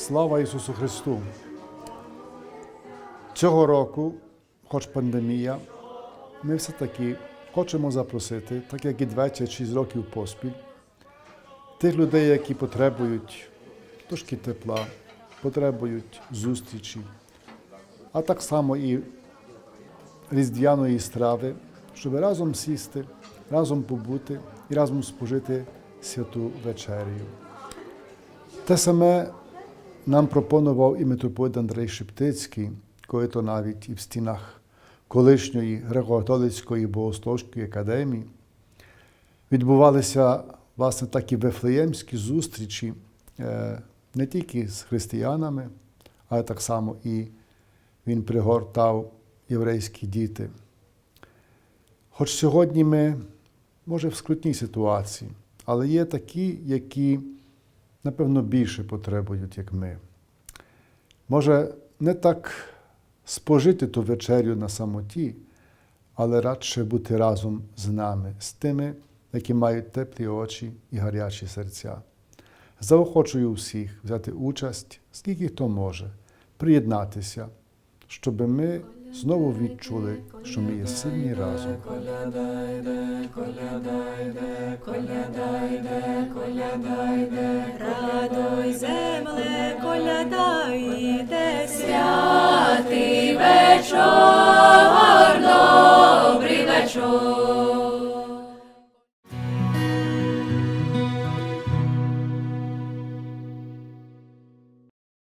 Слава Ісусу Христу! Цього року, хоч пандемія, ми все-таки хочемо запросити, так як і 26 років поспіль, тих людей, які потребують трошки тепла, потребують зустрічі, а так само і різдвяної страви, щоб разом сісти, разом побути і разом спожити святу вечерю. Те саме нам пропонував і митрополит Андрей Шептицький, коли то навіть і в стінах колишньої греко-католицької богословської академії відбувалися власне такі вифлеємські зустрічі е, не тільки з християнами, але так само і він пригортав єврейські діти. Хоч сьогодні ми, може, в скрутній ситуації, але є такі, які, напевно, більше потребують, як ми. Може, не так спожити ту вечерю на самоті, але радше бути разом з нами, з тими, які мають теплі очі і гарячі серця. Заохочую всіх взяти участь, скільки хто може, приєднатися, щоб ми знову відчули, що ми є сильні разом. Радуй земле, колядайте,